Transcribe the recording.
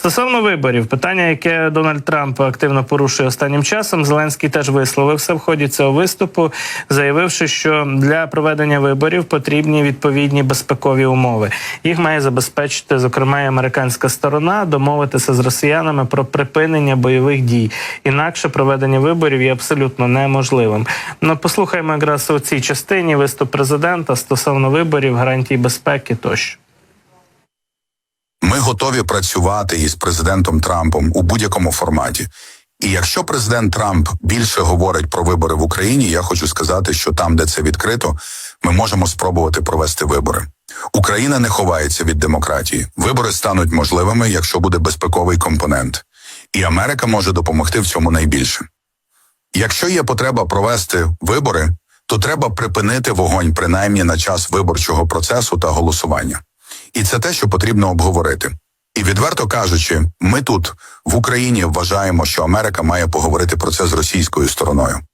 Стосовно виборів, питання, яке Дональд Трамп активно порушує останнім часом, Зеленський теж висловився в ході цього виступу, заявивши, що для проведення виборів потрібні відповідні безпекові умови. Їх має забезпечити, зокрема, і американська сторона, домовитися з росіянами про припинення бойових дій. Інакше проведення виборів є абсолютно неможливим. Ну послухаємо якраз у цій частині виступ президента стосовно виборів, гарантій безпеки тощо. Ми готові працювати із президентом Трампом у будь-якому форматі. І якщо президент Трамп більше говорить про вибори в Україні, я хочу сказати, що там, де це відкрито, ми можемо спробувати провести вибори. Україна не ховається від демократії. Вибори стануть можливими, якщо буде безпековий компонент, і Америка може допомогти в цьому найбільше. Якщо є потреба провести вибори, то треба припинити вогонь принаймні на час виборчого процесу та голосування. І це те, що потрібно обговорити. І відверто кажучи, ми тут в Україні вважаємо, що Америка має поговорити про це з російською стороною.